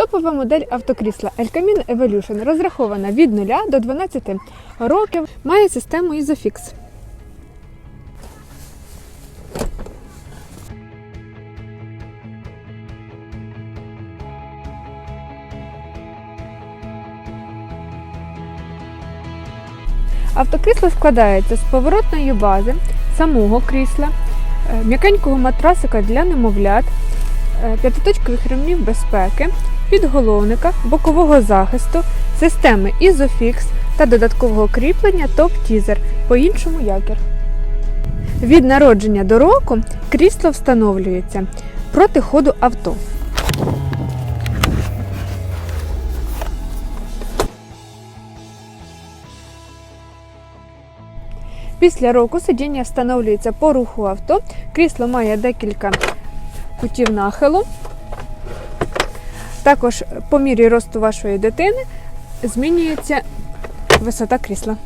Топова модель автокрісла El Camino Evolution розрахована від 0 до 12 років, має систему Isofix. Автокрісло складається з поворотної бази, самого крісла, е, м'якенького матрасика для немовлят, е, п'ятиточкових ремнів безпеки, підголовника, бокового захисту, системи Isofix та додаткового кріплення топ-тізер, по-іншому якір. Від народження до року крісло встановлюється проти ходу авто. Після року сидіння встановлюється по руху авто. Крісло має декілька кутів нахилу. Також по мірі росту вашої дитини змінюється висота крісла.